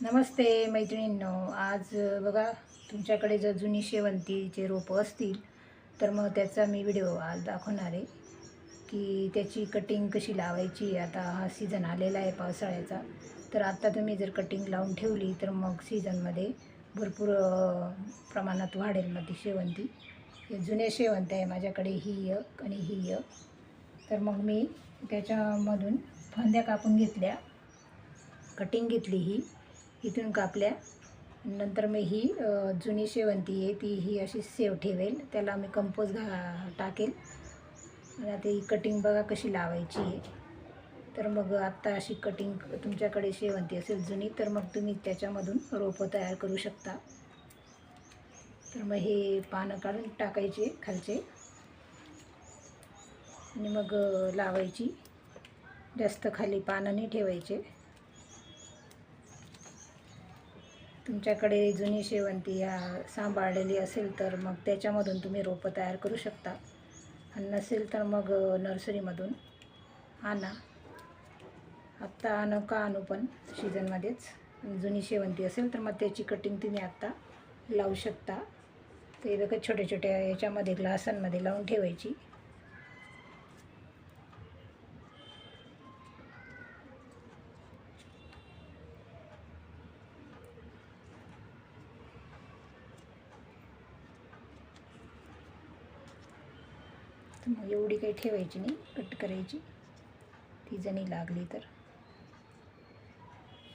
नमस्ते मैत्रिणींनो. आज बघा तुमच्याकडे जर जुनी शेवंतीचे रोपं असतील तर मग त्याचा मी व्हिडिओ आज दाखवणार आहे की त्याची कटिंग कशी लावायची. आता हा सीझन आलेला आहे पावसाळ्याचा. तर आता तुम्ही जर कटिंग लावून ठेवली तर मग सीझनमध्ये भरपूर प्रमाणात वाढेल मग ती शेवंती. हे जुने शेवंत आहे माझ्याकडे ही एक आणि ही एक. तर मग मी त्याच्यामधून फांद्या कापून घेतल्या. कटिंग घेतली ही. इथून कापल्या. नंतर मी ही जुनी शेवंती आहे ती ही अशी सेव ठेवेल. त्याला मी कंपोज घा टाकेल. आणि आता ही कटिंग बघा कशी लावायची आहे. तर मग आत्ता अशी कटिंग तुमच्याकडे शेवंती असेल जुनी तर मग तुम्ही त्याच्यामधून रोपं तयार करू शकता. तर मग हे पानं काढून टाकायचे खालचे. आणि मग लावायची. जास्त खाली पानं नाही ठेवायचे. तुमच्याकडे जुनी शेवंती या सांभाळलेली असेल तर मग त्याच्यामधून तुम्ही रोपं तयार करू शकता. आणि नसेल तर मग नर्सरीमधून आणा. आत्ता आणू का आणू पण सीझनमध्येच. आणि जुनी शेवंती असेल तर मग त्याची कटिंग तुम्ही आत्ता लावू शकता. ते बघा छोट्या छोट्या याच्यामध्ये ग्लासांमध्ये लावून ठेवायची. मग एवढी काही ठेवायची नाही कट करायची. ती जणी लागली तर.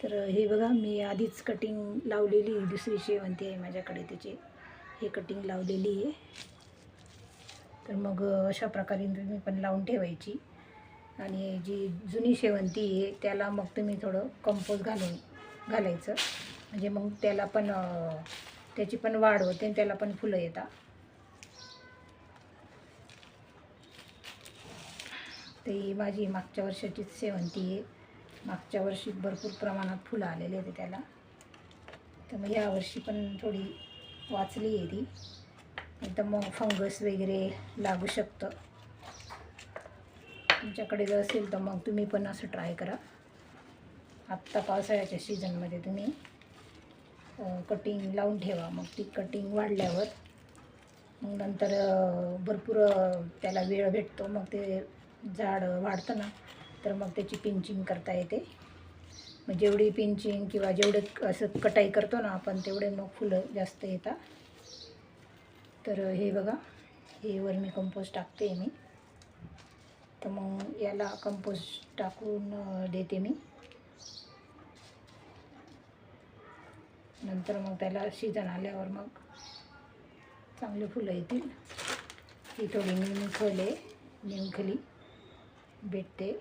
तर हे बघा मी आधीच कटिंग लावलेली आहे. दुसरी शेवंती आहे माझ्याकडे त्याची. हे कटिंग लावलेली आहे. तर मग अशा प्रकारे तुम्ही पण लावून ठेवायची. आणि जी जुनी शेवंती आहे त्याला मग तुम्ही थोडं कंपोज घालून घालायचं. म्हणजे मग त्याला पण त्याची पण वाढ होते आणि त्याला पण फुलं येतात. तर ही माझी मागच्या वर्षाचीच शेवंती आहे. मागच्या वर्षी भरपूर प्रमाणात फुलं आलेले होते त्याला. तर मग यावर्षी पण थोडी वाचली आहे ती. एकदम तर मग फंगस वगैरे लागू शकतं. तुमच्याकडे जर असेल तर मग तुम्ही पण असं ट्राय करा. आत्ता पावसाळ्याच्या सीझनमध्ये तुम्ही कटिंग लावून ठेवा. मग ती कटिंग वाढल्यावर मग नंतर भरपूर त्याला वेळ भेटतो. मग ते झाड वाढतं ना तर मग त्याची पिंचिंग करता येते. मग जेवढी पिंचिंग किंवा जेवढे असं कटाई करतो ना आपण तेवढे मग फुलं जास्त येतात. तर हे बघा हे वर्मी कंपोस्ट टाकते मी. तर मग याला कंपोस्ट टाकून देते मी. नंतर मग त्याला सीजन आल्यावर मग चांगले फुलं येतील. ही थोडी निमखल आहे निमखली. भेटते.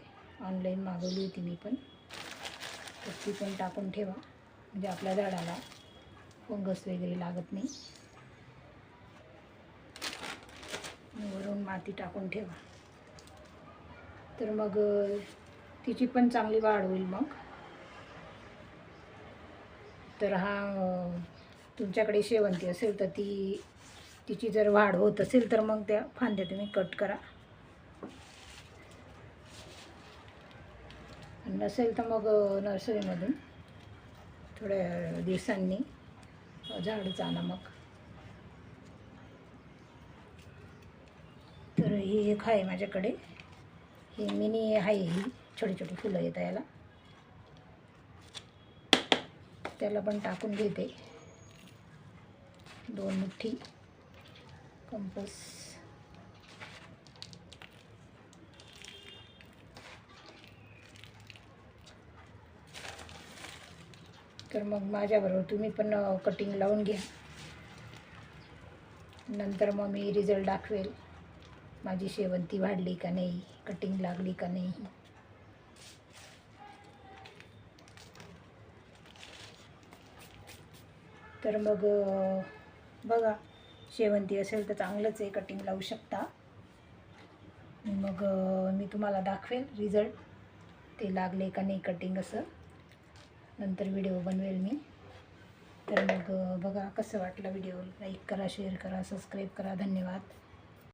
ऑनलाईन मागवली होती मी पण. तर ती पण टाकून ठेवा. म्हणजे आपल्या झाडाला फंगस वगैरे लागत नाही. वरून माती टाकून ठेवा. तर मग तिची पण चांगली वाढ होईल मग. तर हा तुमच्याकडे शेवंती असेल तर ती तिची जर वाढ होत असेल तर मग त्या फांद्या तुम्ही कट करा. नसेल तर मग नर्सरीमधून थोड्या दिवसांनी अ, झाडच आणा मग तर ही एक आहे माझ्याकडे. ही मिनी आहे ही छोटी छोटी फुलं येत याला. त्याला पण टाकून घेते. दोन मुठ्ठी कंपोस. तर मग माझ्याबरोबर तुम्ही पण कटिंग लावून घ्या. नंतर मग मी रिझल्ट दाखवेल. माझी शेवंती वाढली का नाही कटिंग लागली का नाही. तर मग बघा शेवंती असेल तर चांगलंच आहे कटिंग लावू शकता. मग मी तुम्हाला दाखवेल रिझल्ट ते लागले का नाही कटिंग असं. नंतर व्हिडिओ बनवेल मी. तर मग बघा कसं वाटलं व्हिडिओ. लाईक करा शेअर करा सबस्क्राईब करा. धन्यवाद.